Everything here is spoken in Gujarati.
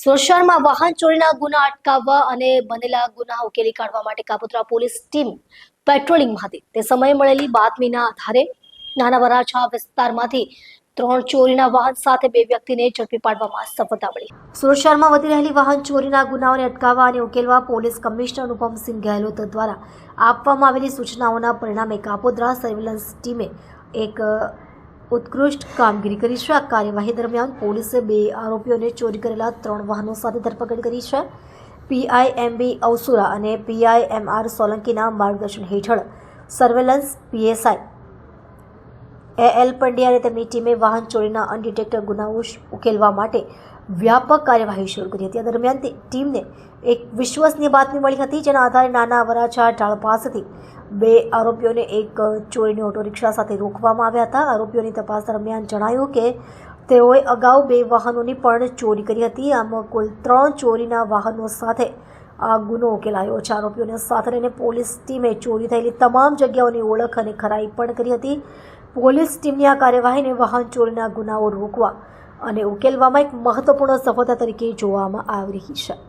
સુરત વાહન ચોરીના ગુના અટકાવવા અને બનેલા ગુના ઉકેલી કાઢવા માટે કાપોદ્રા પોલીસ ટીમ પેટ્રોલિંગમાં હતી તે સમયે મળેલી બાતમીના આધારે નાના વરાછા વિસ્તારમાંથી ત્રણ ચોરીના વાહન સાથે બે વ્યક્તિને ઝડપી પાડવામાં સફળતા મળી. સુરત વધી રહેલી વાહન ચોરીના ગુનાઓને અટકાવવા અને ઉકેલવા પોલીસ કમિશનર અનુપમસિંહ ગેહલોત દ્વારા આપવામાં આવેલી સૂચનાઓના પરિણામે કાપોદ્રા સર્વેલન્સ ટીમે એક ઉત્કૃષ્ટ કામગીરી કરી છે. આ કાર્યવાહી દરમિયાન પોલીસે બે આરોપીઓને ચોરી કરેલા ત્રણ વાહનો સાથે ધરપકડ કરી છે. પીઆઈએમબી અવસુરા અને પીઆઈ એમ સોલંકીના માર્ગદર્શન હેઠળ સર્વેલન્સ પીએસઆઈ એલ પંડ્યા તેમની ટીમે વાહન ચોરીના અનડિટેક્ટર ગુનાઓ ઉકેલવા માટે વ્યાપક કાર્યવાહી શરૂ કરી હતી. આ દરમિયાન ટીમને એક વિશ્વસનીય બાતમી મળી હતી, જેના આધારે નાના વરાછા ઢાળ પાસેથી બે આરોપીઓને એક ચોરીની ઓટો રિક્ષા સાથે રોકવામાં આવ્યા હતા. આરોપીઓની તપાસ દરમિયાન જણાયું કે તેઓએ અગાઉ બે વાહનોની પણ ચોરી કરી હતી. આમ કુલ ત્રણ ચોરીના વાહનો સાથે આ ગુનો ઉકેલાયો છે. આરોપીઓને સાથે લઈને પોલીસ ટીમે ચોરી થયેલી તમામ જગ્યાઓની ઓળખ અને ખરાઈ પણ કરી હતી. પોલીસ ટીમની આ કાર્યવાહીને વાહન ચોરીના ગુનાઓ રોકવા અને ઉકેલવામાં એક મહત્વપૂર્ણ સફળતા તરીકે જોવામાં આવી રહી છે.